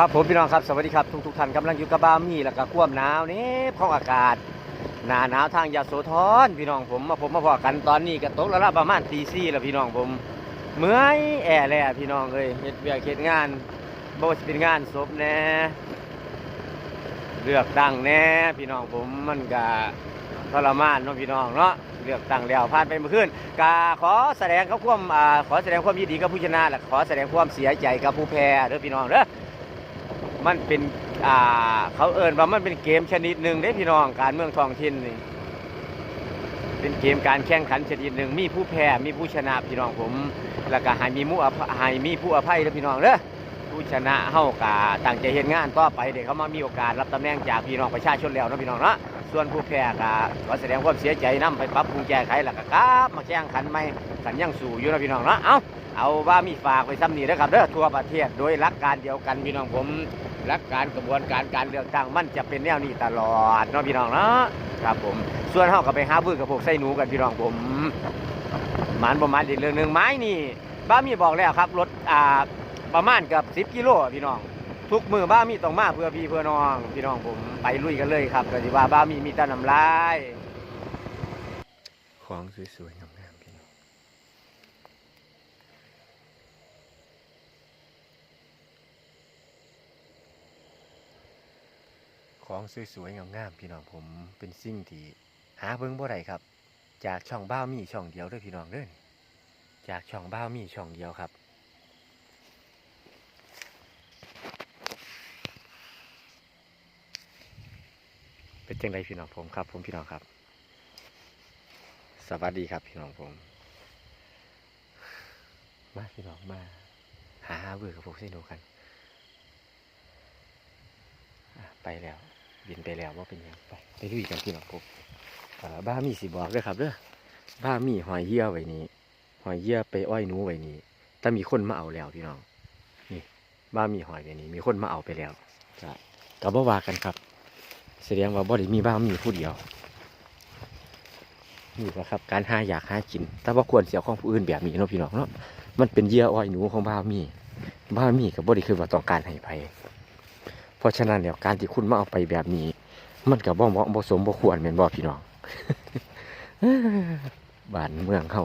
ครับผมพี่น้องครับสวัสดีครับทุกทุกท่านกำลังอยู่กับบ้ามีแล้วก็ควมหนาวนี่ของอากาศหนาหนาวทางยาโสธรพี่น้องผมมาผมมาพอกันตอนนี้ก็ตกแล้วละประมาณตีสี่แล้วพี่น้องผมเมื่อยแอ่แล้วพี่น้องเอ้ยเฮ็ดเวียกเฮ็ดงานบ่ว่าสิเป็นงานศพแน่เลือกตั้งแน่พี่น้องผมมันก็ทรมานเนาะพี่น้องเนาะเลือกตั้งแล้วผ่านไปเมื่อคืนกาขอแสดงเขาความขอแสดงความยินดีกับผู้ชนะและขอแสดงความเสียใจกับผู้แพ้เด้อพี่น้องเด้อ มันเป็นอ่าเขาเอินว่ามันเป็นเกมชนิดหนึ่งได้พี่น้องการเมืองท้องถิ่นนี่เป็นเกมการแข่งขันชนิดหนึ่งมีผู้แพ้มีผู้ชนะพี่น้องผมแล้วก็ให้มีมุอภให้มีผู้อภัยเด้อพี่น้องเด้อผู้ชนะเฮากะตั้งใจเฮ็ดงานต่อไปเด็กเขามามีโอกาสรับตำแหน่งจากพี่น้องประชาชนแล้วนะพี่น้องเนาะส่วนผู้แพ้ก็ขอแสดงความเสียใจนํไปปรับปรุงแก้ไขแล้วก็กลับมาแข่งขันใหม่กันยังสู่อยู่นะพี่น้องเนาะเอาเอาว่ามีฝากไว้ซ้ำนี้เด้อครับเด้อทั่วประเทศโดยหลักการเดียวกันพี่น้องผม หลักการกระบวนการการเลือกตั้งมันจะเป็นแนวนี้ตลอดเนาะพี่น้องเนาะครับผม ส่วนเฮาก็ไปหาบื้อกับพวกไส้หนูกันพี่น้องผมหมันประมาณอีกเรื่องหนึ่งไม้นี่บ้ามีบอกแล้วครับรถอ่าประมาณกับ10กิโลพี่น้อง ทุกมือบ้ามีต้องมาเพื่อพี่เพื่อน้องพี่น้องผมไปลุยกันเลยครับก็สิว่าบ้ามีมีแต่น้ำลายของสวยๆงามๆพี่น้อง ของสวยๆงามๆพี่น้องผมเป็นสิ่งที่หาเบิ่งบ่ได้ครับ จากช่องบ้ามีช่องเดียวด้วยพี่น้องเด้อจากช่องบ้ามีช่องเดียวครับเป็นจังไดพี่น้องผมครับ ผมพี่น้องครับ สวัสดีครับพี่น้องผม มาพี่น้องมา หาเบื่อกับพวกเส้นโดกันอะ ไปแล้วบินไปแล้วว่าเป็นยังไปไปลุยกันพี่น้องผมเอ่อบ้ามีสิบอกเด้วยครับเด้อบ้ามีหอยเหี้ยไว้นี้หอยเหี้ยไปอ้อยหนูไว้นี้แต่มีคนมาเอาแล้วพี่น้อง นี่บ้ามีหอยไว้นี้มีคนมาเอาไปแล้วก็กับบ่วากันครับ แสดงว่าบ่ได้มีบ้ามีผู้เดียวนี่แหละครับ การหาอยากหากิน แต่ว่าควรเสียของผู้อื่นแบบนี้เนาะพี่น้องเนาะมันเป็นเหยื่ออ้อยหนูของบ้ามีบ้ามีกับบ่ได้คือว่าต้องการให้ไป เพราะฉะนั้นแล้วการที่คุณมาเอาไปแบบนี้ มันกับบ่เหมาะบ่สมบ่ควรแม่นบ่พี่น้องบ้านเมืองเขา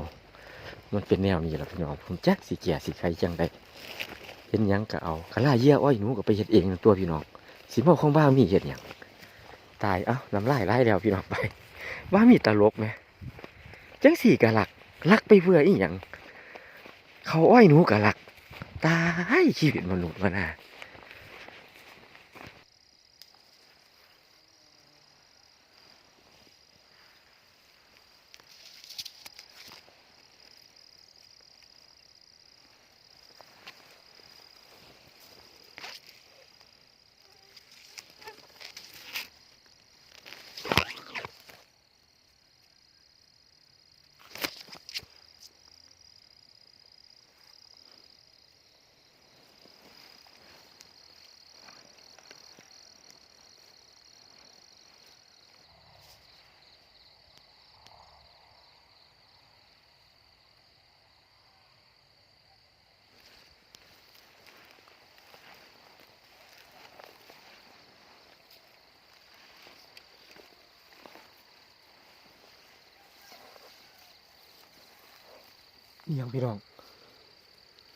มันเป็นแนวนี้แหละพี่น้องผมจักสิเกียสิใครจังไดเห็นยังก็เอากะลาเยื่ออ้อยหนูก็ไปเฮ็ดเองตัวพี่น้องสิมาของบ้ามีเฮ็ดหยังตายเอ้าน้ำลายไหลแล้วพี่น้องไปว่ามีตลกไหมจังสี่กะลักลักไปเพื่ออีหยังเขาอ้อยหนูกะลักตายชีวิตมนุษย์วะนะ อีหยังพี่น้อง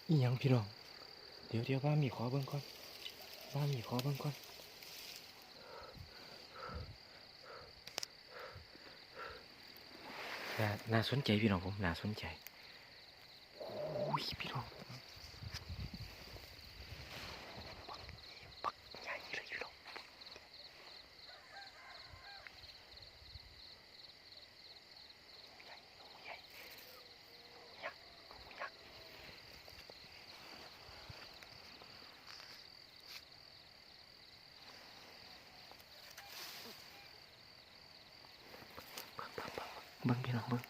อีหยังพี่น้อง เดี๋ยวเดี๋ยวบ้ามีขอเบิ้งก่อนบ้ามีขอเบิ้งก่อนน่าน่าสนใจพี่น้องผมน่าสนใจโอ้ยพี่น้องบักใหญ่เลยพี่น้องใหญ่หนูใหญ่ยักษ์หนูยักษ์ เบิ้งพี่น้องเบิ้ง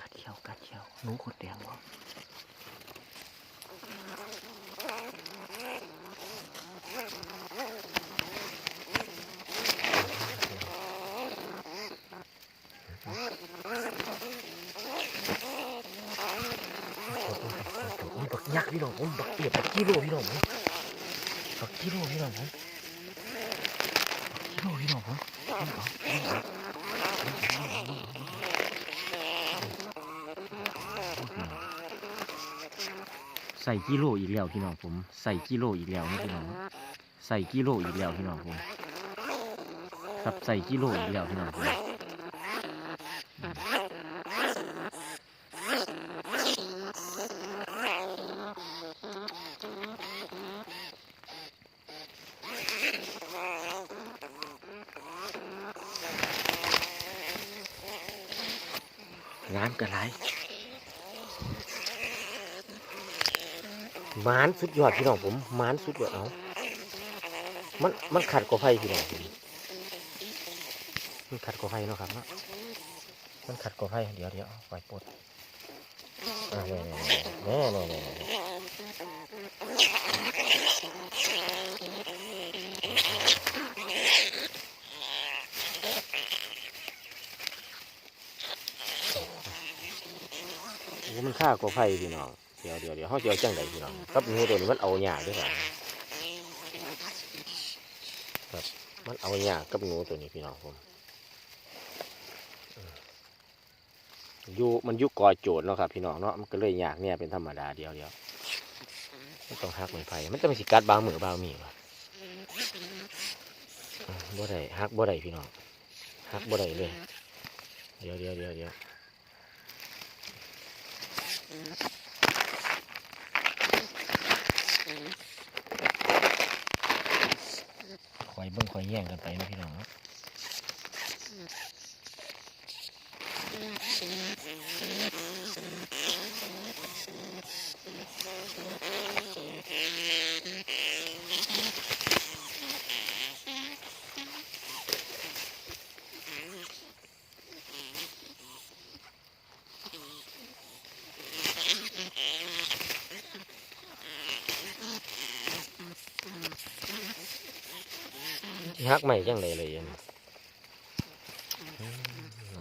กัดเชียวกัดเชียวหนูขดแดงบ่บักยักษ์พี่น้องผมบักเปียกบักกิโลพี่น้องผมเอากิโลพี่น้องผมกิโลพี่น้องผม ใส่กิโลอีกแล้วพี่น้องผม ใส่กิโลอีกแล้วนะพี่น้องใส่กิโลอีกแล้วพี่น้องผมครับใส่กิโลอีกแล้วพี่น้องผม น้ำกระไรมานสุดยอดพี่น้องผมมานสุดยอดเอามันมันขัดกว่าไฟพี่น้องมันขัดกว่าไฟเนาะครับนะมันขัดกว่าไฟเดี๋ยวเดี๋ยวไฟปลดอ่าแน่น่แน่น่โอ้มันฆ่ากว่าไฟพี่น้องเดี๋ยวเดี๋ยวเดี๋ยวเขาจะเอาจังไดพี่น้องครับงูตัวนี้มันเอาหยาด้วยครับมันเอาหยากับงูตัวนี้พี่น้องผมอืมอยู่มันยุกอโจดเนาะครับพี่น้องเนาะมันก็เลยยากเนี่ยเป็นธรรมดาเดียวเดียวมันต้องหักไม้ไผ่มันจะเป็นสิกัดบางมือบางมีวะบ่ได้หักบ่ได้พี่น้องหักบ่ได้เลย เดี๋ยวเดี๋ยวเดี๋ยวเดี๋ยว คอยเบิ่งคอยแย่งกันไปนะพี่น้อง เนาะฮักใหม่จังเลยเลยอันนี้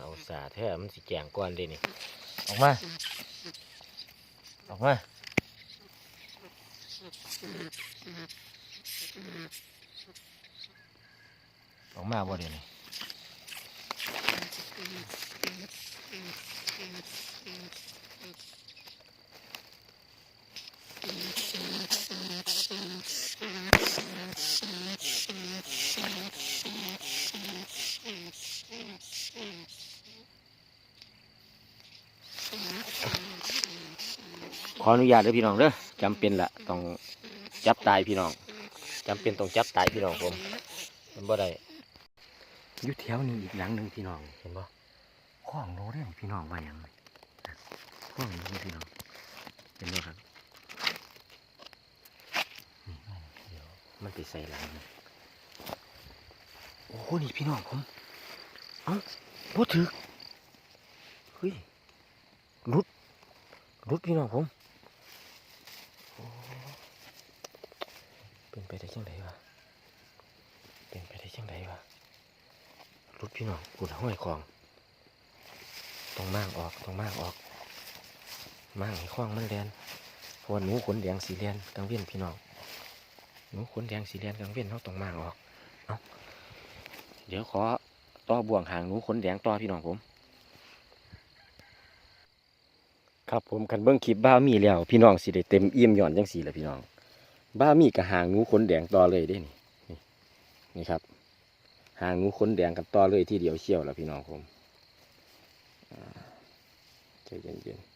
เอาสาแท้มันสิแจงก่อนเดินี่ออกมา ออกมาออกมาบ่เดี๋ยวนี้ ขออนุญาตเด้อพี่น้องเด้อจำเป็นละต้องจับตายพี่น้องจำเป็นต้องจับตายพี่น้องผมมันบ่ได้อยู่แถวนี้อีกหลังหนึ่งพี่น้องเห็นบ่ข้องโลเด้อพี่น้องว่าหยังน่ะข้องโลพี่น้องเห็นบ่ครับนี่ว่าเดี๋ยวมันไปใส่หลังนี่โอ้โหนี่พี่น้องผมเอ้าบ่ถึกเฮ้ยรุดรุดพี่น้องผมโอ้เป็น ไปได้จังไดวะเป็นไปได้จังไดวะรถพี่น้องกูห้อยคลองต้องมางออกต้องมางออกมางให้คลองมันแลนเพราะว่าหนูขนแดงสีแลนกลางเวียนพี่น้องหนูขนแดงสีแลนกลางเวียนเขาต้องมางออกเอาเดี๋ยวขอต่อบ่วงหางหนูขนแดงต่อพี่น้องผม ครับผมกันเบิ้องคลิปบ้ามีแล้วพี่น้องสิได้เต็มเอี่ยมหย่อนจังสีแหละพี่น้อง บ้ามีกับหางหนูขนแดงต่อเลยเด้นี่นี่ครับ หางงูขนแดงกันต่อเลยที่เดียวเชี่ยวแล้วพี่น้องผมใจเย็นๆ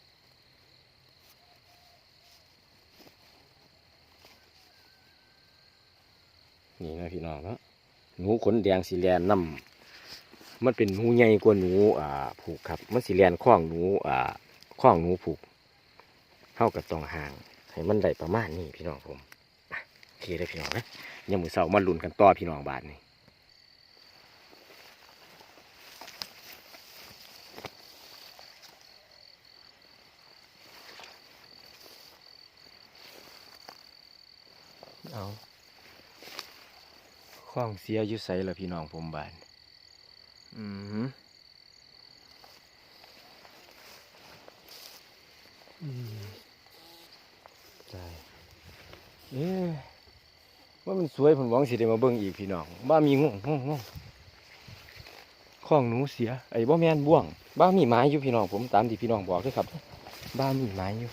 นี่นะพี่น้องเนาะหนูขนแดงสีแลนน้ำมันเป็นหนูใหญ่กว่าหนูอ่าผูกครับมันสีแลนข้องหนูอ่าข้องหนูผูกเท่ากับตองหางให้มันได้ประมาณนี้พี่น้องผม เคเลยพี่น้องนะยังมือเสามาลุ้นกันต่อพี่น้องบาทนี่เอาข้องเสียยู่ใสละพี่น้องผมบานอือหืออืมใช่เอ๊ะ ว่ามันสวยผมหวังสิได้มาเบิ่งอีกพี่น้องบ้ามีงงงงงข้องหนูเสียไอ้บ่แม่นบ่วง บ้ามีไม้อยู่พี่น้องผมตามที่พี่น้องบอกด้วยครับ บ้ามีไม้อยู่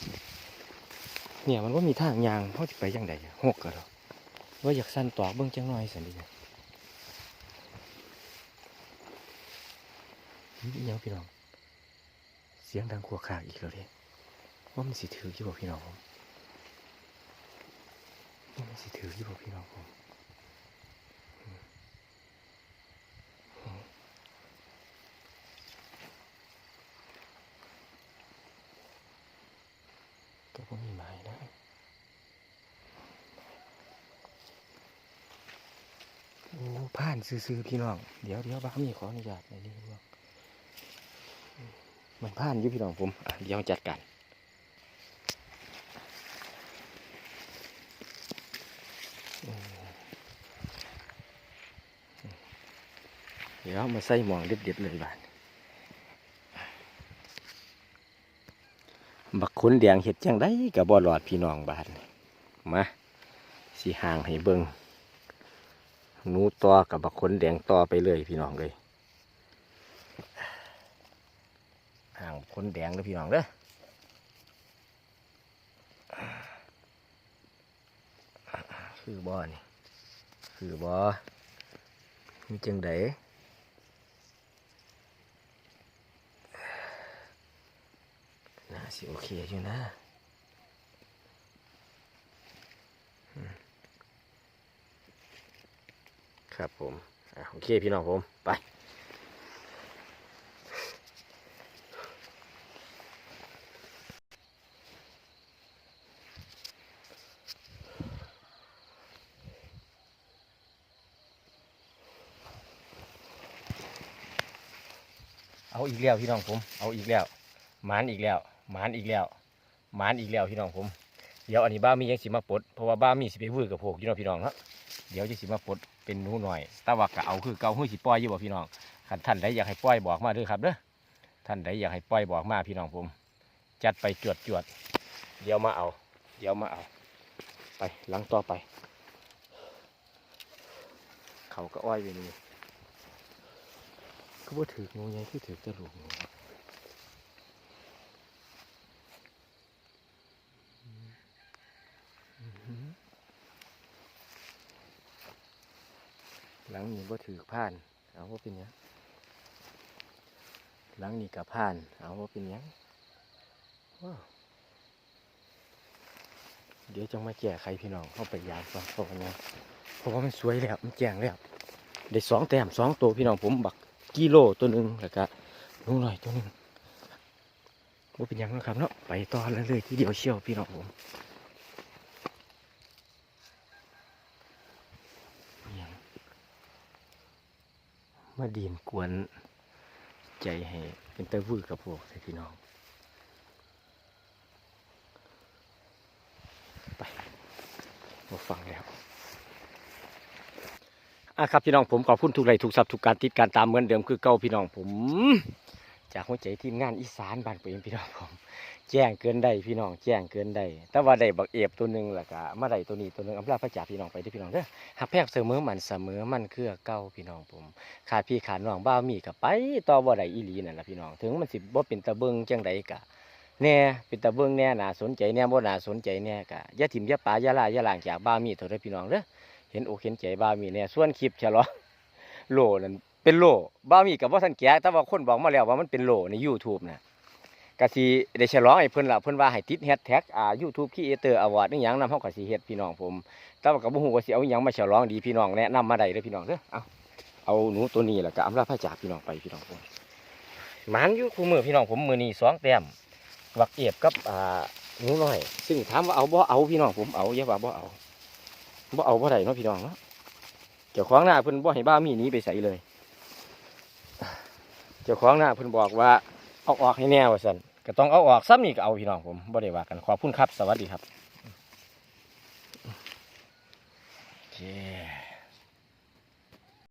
เนี่ยมันว่ามีทางยางเขาจะไปยังไงหกกะหรอว่าอยากสั้นตอกเบิ่งจังหน่อยสันดีนะนี่ยังพี่น้อง เสียงดังขวขากอีกแล้วเด้ว่ามันสิถืออยู่บ่พี่น้องผม ว่มันสิถืออยู่บ่พี่น้องผมอืมอืมก็บ่มีไม้นะโอ้ผ่านซื่อๆพี่น้อง เดี๋ยวเดี๋ยวบ้ามีขออนุญาตในนี้ว่ามันผ่านอยู่พี่น้องผมเดี๋ยวจัดการ ดี๋ยวมาใส่หมองเด็ดๆเลยบ้านบักขุนแดงเห็ดจังได้กับบ่อหลอดพี่น้องบ้านมาสีห่างให้เบิงหนูต่อกับบักขุนแดงต่อไปเลยพี่น้องเลยห่างบักขุนแดงเด้อพี่น้องเด้อคือบ่นี่คือบ่มีจังได น่า สิโอเคอยู่นะครับผมอโอเคพี่น้องผม ไป เอาอีกแล้วพี่น้องผม เอาอีกแล้ว หมานอีกแล้ว หมานอีกแล้วหมานอีกแล้วพี่น้องผมเดี๋ยวอันนี้บ้ามียังสิมาปลดเพราะว่าบ้ามีสิไปวื้อกับพวกพี่น้องพี่น้องเนาะเดี๋ยวจะสิมาปลดเป็นหนูหน่อยต่ว่าก็เอาคือเก่าหื้อสิปล่อยอยู่บ่พี่น้องคันท่านใดอยากให้ปล่อยบอกมาด้อครับเด้อท่านใดอยากให้ปล่อยบอกมาพี่น้องผม จัดไปจวดจวดเดี๋ยวมาเอา เดี๋ยวมาเอา ไปหลังต่อไป เขาก็อ้อยอยู่นี่ก็บ่าถืองูใหญ่คือถือแตะลูกงู งนี้บ่ถือผ่าน เอาว่าเป็นยังหลังนี้กับผ่าน เอาว่าเป็นยังว้าวเดี๋ยวจะมาแก้ไขพี่น้องเข้าไปยามฟังเพราะว่าไงเพราะว่ามันสวยแล้วมันแจ้งแล้วได้สองแต้มสองตัวพี่น้องผมบักกิโลตัวหนึ่งแล้วก็ลุงหน่อยตัวหนึ่งว่าเป็นยังนะครับเนาะไปต่อเลยเลยๆทีเดียวเชี่ยวพี่น้องผม อิหยัง มาดีนกวนใจให้เป็นตะวือกับพวกพี่น้อง ไปมาฟังแล้วอะครับพี่น้องผมขอบคุณทุกไลทุกซับทุกการติดการตามเหมือนเดิมคือเก่าพี่น้องผม จากหัวใจทีมงานอีสานบ้านเปนพี่น้องผม แจ้งเกินได้พี่น้องแจ้งเกินได้แต่ว่าได้บักเอฟตัวหนึ่งแล้วก็มาได้ตัวนี้ตัวหนึงอำลาพระจ่าพี่น้องไปเด้อพี่น้องเด้อหักแพกเสมอมันเสมอมันเครือเก่าพี่น้องผมขาดพี่ขาดน้องบ้ามีกับไปต่อบ่ได้อีหลีนั่นล่ะพี่น้องถึงมันสิบ่เป็นตะเบิงจังใดกะแน่เป็นตะเบิงแน่น่าสนใจแน่บ่น่าสนใจแน่กะยาถิ่มยาปายาลาย่าล้างจากบ้ามีเถอะเด้อพี่น้องเด้อเห็นอกเห็นใจบ้ามีแน่ส่วนคลิปฉลองโลนั่นเป็นโลบ้ามีกับบ่าทันแก่แต่ว่าคนบอกมาแล้วว่ามันเป็นโลใน YouTube น่ะ กะสิได้ฉลองให้เพิ่นล่ะเพิ่นว่าให้ติดแฮชแท็กอ่า YouTube Creator Award นี่หยังนำเฮาก็สิเฮ็ดพี่น้องผม แต่ว่าก็บ่ฮู้ว่าสิเอาอิหยังมาฉลองดีพี่น้องแนะนำมาได้เด้อพี่น้องเด้อเอาเอาหนูตัวนี้แล้วก็อำลาพระจากพี่น้องไปพี่น้องผมหมานอยู่คู่มือพี่น้องผมมือนี้สองแต้มวักเอียบกับอ่าหนูน้อย ซึ่งถามว่าเอาบ่เอาพี่น้องผมเอาอย่าว่าบ่เอาบ่เอาบ่ได้เนาะพี่น้องเนาะเจ้าของหน้าเพิ่นบ่ให้บ้ามีหนี้ไปใส่เลย เจ้าของหน้าเพิ่นบอกว่า เอาออกให้แน่ว่าสันก็ต้องเอาออกซ้ำนี่ก็เอาพี่น้องผมบ่ได้ว่ากันขอบคุณครับ สวัสดีครับ